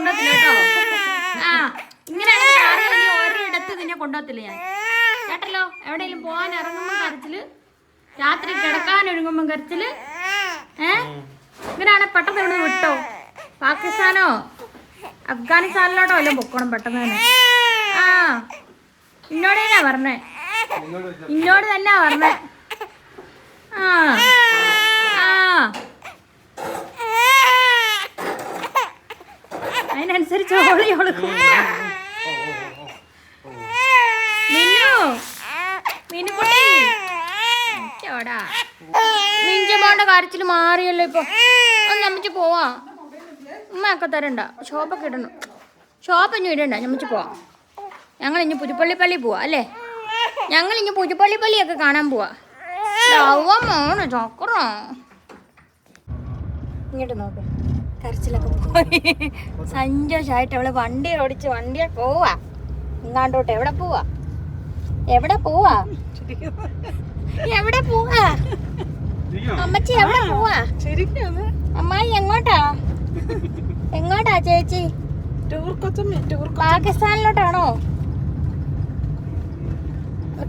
കൊണ്ടുവത്തില്ല കേട്ടോ. ആ ഇങ്ങനെയാണ് ഒരിടത്ത് നിന്നെ കൊണ്ടുവത്തില്ല ഞാൻ. കേട്ടല്ലോ? എവിടെയെങ്കിലും പോകാൻ ഇറങ്ങുമ്പോൾ കരച്ചിൽ രാത്രി കിടക്കാൻ ഒരുങ്ങുമ്പോൾ കരച്ചിൽ ഏ? ഇങ്ങനെയാണ് പെട്ടെന്ന് ഇവിടെ വിട്ടോ. പാകിസ്ഥാനോ? അഫ്ഗാനിസ്ഥാനിലോട്ടോ വല്ലതും പൊക്കണം പെട്ടെന്ന് തന്നെ. ആ ഇന്നോട് തന്നെയാ പറഞ്ഞേ. ഇന്നോട് തന്നെയാ പറഞ്ഞേ. ആ. അതിനനുസരിച്ച് ഓളി ഓളിക്കും മിന്നു. മിനുകുട്ടി ചോടാ മിഞ്ചമ്മോന്റെ കാര്യത്തിൽ മാറിയല്ലോ ഇപ്പൊ. ഒന്ന് നമ്മച്ച് പോവാ. ഉമ്മയൊക്കെ തരണ്ട. ഷോപ്പൊക്കെ ഇടണം. ഷോപ്പൊന്നും ഇടണ്ട. നമ്മച്ച് പോവാം. ഞങ്ങൾ ഇനി പുതുപ്പള്ളി പള്ളി പോവാ അല്ലേ? ഞങ്ങൾ ഇനി പുതുപ്പള്ളി പള്ളിയൊക്കെ കാണാൻ പോവാ. ചോക്കറോ. ഇങ്ങോട്ട് നോക്ക്. കരച്ചിലൊക്കെ പോയി. സന്തോഷമായിട്ട് അവൾ വണ്ടി ഓടിച്ച് വണ്ടിയെ പോവാ. ഇങ്ങാണ്ടോട്ട് എവിടെ പോവാ? എവിടെ പോവാ? എവിടെ പോവാ? അമ്മച്ചി എവിടെ പോവാ? അമ്മായി എങ്ങോട്ടാ? എങ്ങോട്ടാ ചേച്ചി? പാകിസ്ഥാനിലോട്ടാണോ?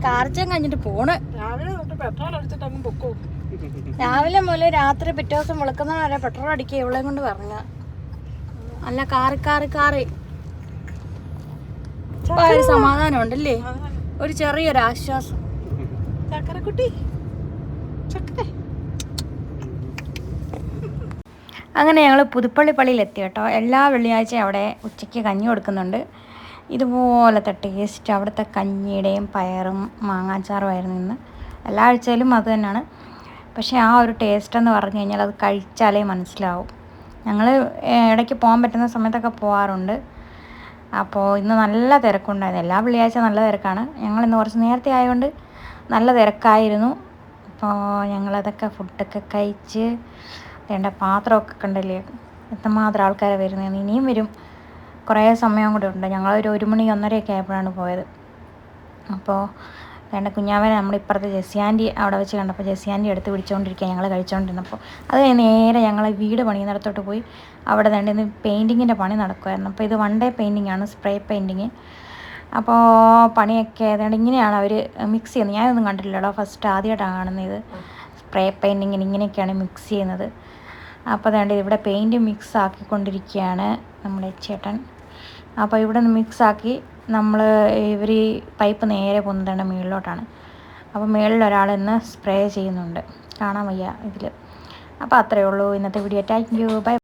കാർച്ചം കഴിഞ്ഞിട്ട് പോണ്. രാവിലെ മുതൽ രാത്രി പിറ്റേ ദിവസം വിളിക്കുന്ന വരെ പെട്രോൾ അടിക്കുക ഇവളെ കൊണ്ട് പറഞ്ഞ. അല്ല കാറ് കാറ് കാറ്. ഇപ്പൊ ഒരു സമാധാനം ഉണ്ടല്ലേ? ഒരു ചെറിയൊരു ആശ്വാസം. ചക്കരക്കുട്ടി. ചക്കര. അങ്ങനെ ഞങ്ങൾ പുതുപ്പള്ളി പള്ളിയിൽ എത്തി കേട്ടോ. എല്ലാ വെള്ളിയാഴ്ചയും അവിടെ ഉച്ചയ്ക്ക് കഞ്ഞി കൊടുക്കുന്നുണ്ട്. ഇതുപോലത്തെ ടേസ്റ്റ് അവിടുത്തെ കഞ്ഞിയുടെയും പയറും മാങ്ങാച്ചാറും ആയിരുന്നു ഇന്ന്. എല്ലാ ആഴ്ചയിലും അത് തന്നെയാണ്. പക്ഷേ ആ ഒരു ടേസ്റ്റ് എന്ന് പറഞ്ഞു കഴിഞ്ഞാൽ അത് കഴിച്ചാലേ മനസ്സിലാവും. ഞങ്ങൾ ഇടയ്ക്ക് പോകാൻ പറ്റുന്ന സമയത്തൊക്കെ പോകാറുണ്ട് അപ്പോൾ ഇന്ന് നല്ല തിരക്കുണ്ടായിരുന്നു. എല്ലാ വെള്ളിയാഴ്ച നല്ല തിരക്കാണ്. ഞങ്ങൾ ഇന്ന് കുറച്ച് നേരത്തെ ആയതുകൊണ്ട് നല്ല തിരക്കായിരുന്നു. അപ്പോൾ ഞങ്ങളതൊക്കെ ഫുഡൊക്കെ കഴിച്ച് വേണ്ട പാത്രമൊക്കെ കണ്ടല്ലേ? എത്രമാത്രം ആൾക്കാരെ വരുന്നത് ഇനിയും വരും. കുറേ സമയം കൂടെ ഉണ്ട്. ഞങ്ങളൊരു ഒരു മണി ഒന്നരയൊക്കെ ആയപ്പോഴാണ് പോയത്. അപ്പോൾ വേണ്ട കുഞ്ഞാവനെ നമ്മുടെ ഇപ്പുറത്ത് ജെസ്സി അവിടെ വെച്ച് കണ്ടപ്പോൾ ജെസ്സി അടുത്ത് പിടിച്ചുകൊണ്ടിരിക്കുക ഞങ്ങൾ കഴിച്ചുകൊണ്ടിരുന്നപ്പോൾ അത് നേരെ ഞങ്ങൾ വീട് പണിയുന്നിടത്തോട്ട് പോയി. അവിടെ തന്നെ ഇന്ന് പെയിന്റിങ്ങിന്റെ പണി നടക്കുമായിരുന്നു അപ്പോൾ ഇത് വൺ ഡേ പെയിന്റിംഗ് ആണ് സ്പ്രേ പെയിന്റിങ്. അപ്പോൾ പണിയൊക്കെ ഏതാണ്ട് ഇങ്ങനെയാണ് അവർ മിക്സ് ചെയ്യുന്നത്. ഞാനൊന്നും കണ്ടിട്ടില്ലല്ലോ ഫസ്റ്റ് ആദ്യമായിട്ടാണ് കാണുന്നത് സ്പ്രേ പെയിന്റിങ്ങിന് ഇങ്ങനെയൊക്കെയാണ് മിക്സ് ചെയ്യുന്നത്. അപ്പോൾ അതുകൊണ്ട് ഇവിടെ പെയിന്റ് മിക്സ് ആക്കിക്കൊണ്ടിരിക്കുകയാണ് നമ്മുടെ ചേട്ടൻ. അപ്പോൾ ഇവിടെ നിന്ന് മിക്സ് ആക്കി നമ്മൾ ഇവർ ഈ പൈപ്പ് നേരെ പൊന്തേണ്ട മുകളിലോട്ടാണ് അപ്പോൾ മുകളിൽ ഒരാൾ ഇന്ന് സ്പ്രേ ചെയ്യുന്നുണ്ട്. കാണാൻ വയ്യ ഇതിൽ അപ്പോൾ അത്രയേ ഉള്ളൂ. ഇന്നത്തെ വീഡിയോ താങ്ക് യു ബൈ